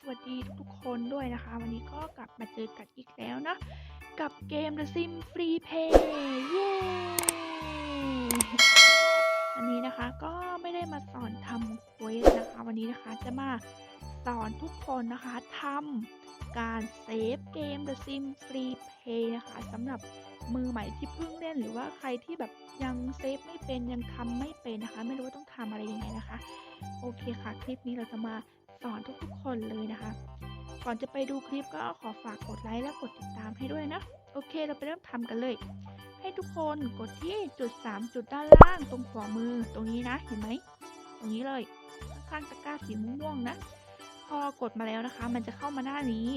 สวัสดีทุกๆคนด้วยนะคะ วันนี้ก็กลับมาเจอกันอีกแล้วนะ กับเกม The Sim Free Play เย้วันนี้นะคะก็ไม่ได้มาสอนทำเควสนะคะ วันนี้นะคะจะมาสอนทุกคนนะคะทำการเซฟเกม The Sim Free Play นะคะสำหรับมือใหม่ที่เพิ่งเล่นหรือว่าใครที่แบบยังเซฟไม่เป็นยังทำไม่เป็นนะคะ ไม่รู้ว่าต้องทำอะไรยังไงนะคะ โอเคค่ะ คลิปนี้เราจะมา สอนทุกๆคนเลยนะคะ ก่อนจะไปดูคลิปก็ขอฝากกดไลค์และกดติดตามให้ด้วยนะ โอเคเราไปเริ่มทำกันเลย ให้ทุกคนกดที่จุด 3 จุดด้านล่างตรงขวามือตรงนี้นะเห็นไหมตรงนี้เลยข้างตะกร้าสีม่วงๆนะพอกดมาแล้วนะคะ มันจะเข้ามาหน้านี้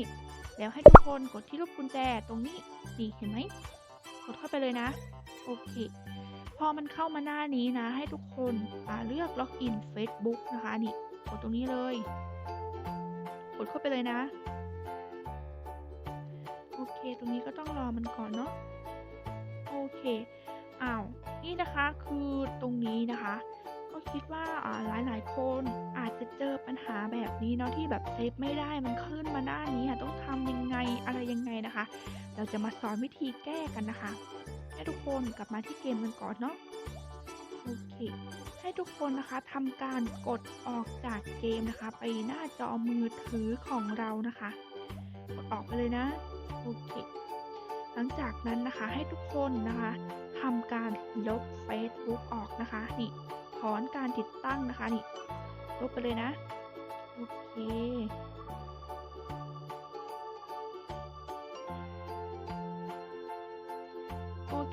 แล้วให้ทุกคนกดที่รูปกุญแจตรงนี้นี่เห็นไหมกดเข้าไปเลยนะ โอเค พอมันเข้ามาหน้านี้นะ ให้ทุกคนเลือกล็อกอิน Facebook นะคะนี่กดตรงนี้เลย กดเข้าไปเลยนะ โอเค ตรงนี้ก็ต้องรอมันก่อนเนาะ โอเค อ้าว นี่นะคะคือตรงนี้นะคะ ก็คิดว่าอ่าหลายหลายคนอาจจะเจอปัญหาแบบนี้เนาะที่แบบเซฟไม่ได้มันขึ้นมาหน้านี้ค่ะ ต้องทำยังไงอะไรยังไงนะคะ เราจะมาสอนวิธีแก้กันนะคะ ให้ทุกคนกลับมาที่เกมกันก่อนเนาะ โอเคให้ทุกคนนะคะทำการกดออกจากเกมนะคะ ไปหน้าจอมือถือของเรานะคะ กดออกไปเลยนะโอเคหลังจากนั้นนะคะให้ทุกคนนะคะทำการลบ Facebook ออกนะคะนี่ถอนการติดตั้งนะคะนี่ลบไปเลยนะโอเค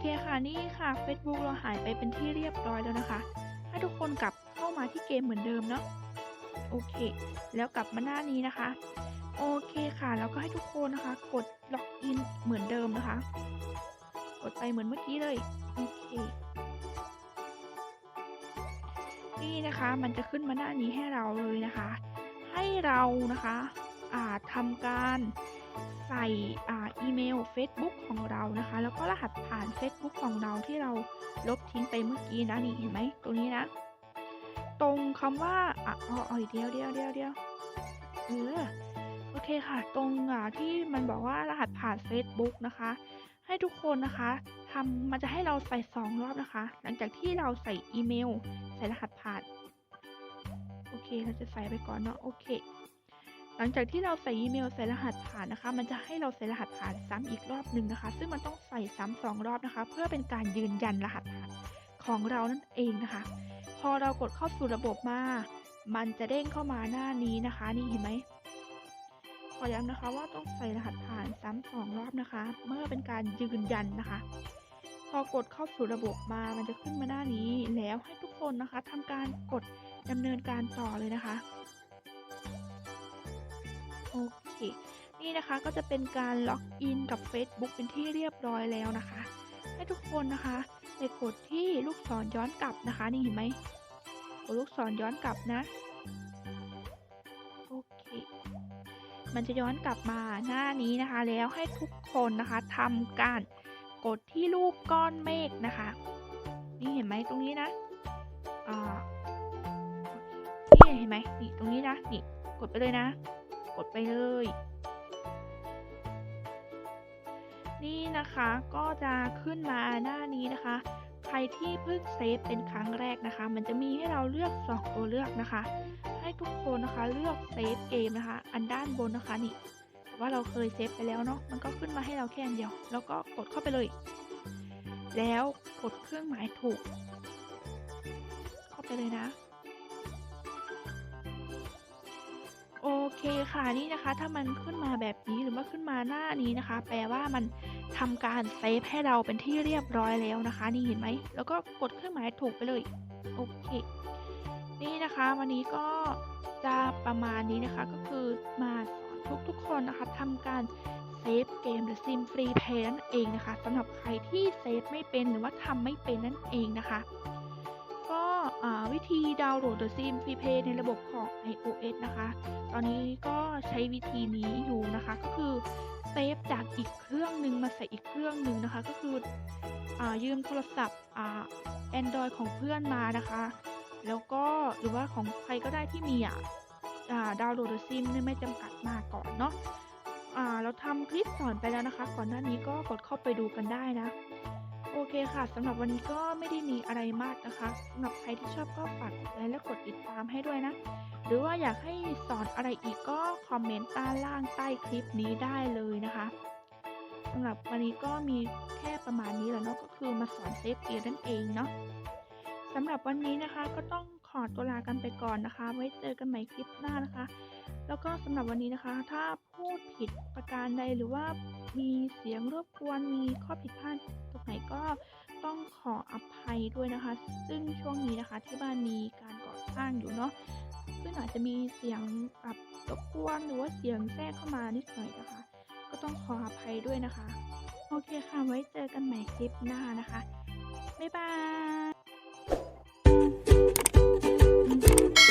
เคค่ะนี่ค่ะ Facebook เราหายไปเป็นที่เรียบร้อยแล้วนะคะ ให้ทุกคนกลับเข้ามาที่เกมเหมือนเดิมเนาะโอเค แล้วกลับมาหน้านี้นะคะ โอเคค่ะ แล้วก็ให้ทุกคนนะคะ กดล็อกอินเหมือนเดิมนะคะ กดไปเหมือนเมื่อกี้เลยโอเคนี่นะคะมันจะขึ้นมาหน้านี้ให้เราเลยนะคะ ให้เรานะคะอ่าทำการ ใส่อ่าอีเมล Facebook ของเรานะคะ แล้วก็รหัสผ่าน Facebook ของเราที่เราลบทิ้งไปเมื่อกี้นะนี่เห็นไหมตรงนี้นะ ตรงคำว่าอ๋ออ๋อเดียวเดียวเดียวเดียวเออโอเคค่ะ ตรงอ่าที่มันบอกว่ารหัสผ่าน Facebook นะคะ ให้ทุกคนนะคะทำมันจะให้เราใส่สองรอบนะคะ หลังจากที่เราใส่อีเมล ใส่รหัสผ่าน โอเค เราจะใส่ไปก่อนเนาะ โอเค หลังจากที่เราใส่อีเมลใส่รหัสผ่านนะคะ มันจะให้เราใส่รหัสผ่านซ้ำอีกรอบหนึ่งนะคะ ซึ่งมันต้องใส่ซ้ำสองรอบนะคะ เพื่อเป็นการยืนยันรหัสผ่านของเรานั่นเองนะคะ พอเรากดเข้าสู่ระบบมา มันจะเด้งเข้ามาหน้านี้นะคะ นี่เห็นไหมขอย้ำนะคะว่าต้องใส่รหัสผ่านซ้ำสองรอบนะคะ เมื่อเป็นการยืนยันนะคะ พอกดเข้าสู่ระบบมา มันจะขึ้นมาหน้านี้แล้วให้ทุกคนนะคะทำการกดดำเนินการต่อเลยนะคะ โอเค นี่นะคะก็จะเป็นการล็อกอินกับ Facebook เป็นที่เรียบร้อยแล้วนะคะ ให้ทุกคนนะคะไปกดที่ลูกศรย้อนกลับนะคะ นี่เห็นไหมกดลูกศรย้อนกลับนะ โอเค มันจะย้อนกลับมาหน้านี้นะคะ แล้วให้ทุกคนนะคะทำการกดที่รูปก้อนเมฆนะคะ นี่เห็นไหมตรงนี้นะอ่านี่เห็นไหมนี่ตรงนี้นะนี่กดไปเลยนะ กดไปเลย นี่นะคะก็จะขึ้นมาหน้านี้นะคะ ใครที่เพิ่งเซฟเป็นครั้งแรกนะคะ มันจะมีให้เราเลือกสองตัวเลือกนะคะ ให้ทุกคนนะคะเลือกเซฟเกมนะคะ อันด้านบนนะคะนี่ว่าเราเคยเซฟไปแล้วเนาะมันก็ขึ้นมาให้เราแค่อันเดียว แล้วก็กดเข้าไปเลย แล้วกดเครื่องหมายถูก เข้าไปเลยนะ เคค่ะนี่นะคะ ถ้ามันขึ้นมาแบบนี้หรือว่าขึ้นมาหน้านี้นะคะ แปลว่ามันทำการเซฟให้เราเป็นที่เรียบร้อยแล้วนะคะ นี่เห็นไหมแล้วก็กดเครื่องหมายถูกไปเลยโอเค นี่นะคะวันนี้ก็จะประมาณนี้นะคะก็คือมาสอนทุกคนนะคะทำการเซฟเกมหรือซิมฟรีเพย์นั่นเองนะคะสำหรับใครที่เซฟไม่เป็นหรือว่าทำไม่เป็นนั่นเองนะคะ วิธีดาวน์โหลด The Sim Free p a y ในระบบของ iOS นะคะ ตอนนี้ก็ใช้วิธีนี้อยู่นะคะ ก็คือเซฟจากอีกเครื่องหนึ่งมาใส่อีกเครื่องหนึ่งนะคะ ก็คืออยืมโทรศัพท์ Android ของเพื่อนมานะคะ แล้วก็หรือว่าของใครก็ได้ที่มีอะดาวน์โหลดซิมเนี่ยไม่จำกัดมาก่อนเนาะเราทำคลิปสอนไปแล้วนะคะ ก่อนหน้านี้ก็กดเข้าไปดูกันได้นะ เคค่ะสำหรับวันนี้ก็ไม่ได้มีอะไรมากนะคะสำหรับใครที่ชอบก็ฝากกดไลค์และกดติดตามให้ด้วยนะ หรือว่าอยากให้สอนอะไรอีกก็คอมเมนต์ใต้ล่างใต้คลิปนี้ได้เลยนะคะสำหรับวันนี้ก็มีแค่ประมาณนี้แหละเนาะก็คือมาสอนเซฟเกียร์นั่นเองเนาะสำหรับวันนี้นะคะก็ต้องขอตัวลากันไปก่อนนะคะ ไว้เจอกันใหม่คลิปหน้านะคะ แล้วก็สำหรับวันนี้นะคะ ถ้าพูดผิดประการใดหรือว่ามีเสียงรบกวนมีข้อผิดพลาด ตรงไหนก็ต้องขออภัยด้วยนะคะ ซึ่งช่วงนี้นะคะที่บ้านมีการก่อสร้างอยู่เนาะซึ่งอาจจะมีเสียงแบบรบกวนหรือว่าเสียงแทรกเข้ามานิดหน่อยนะคะ ก็ต้องขออภัยด้วยนะคะ โอเคค่ะไว้เจอกันใหม่คลิปหน้านะคะบ๊ายบาย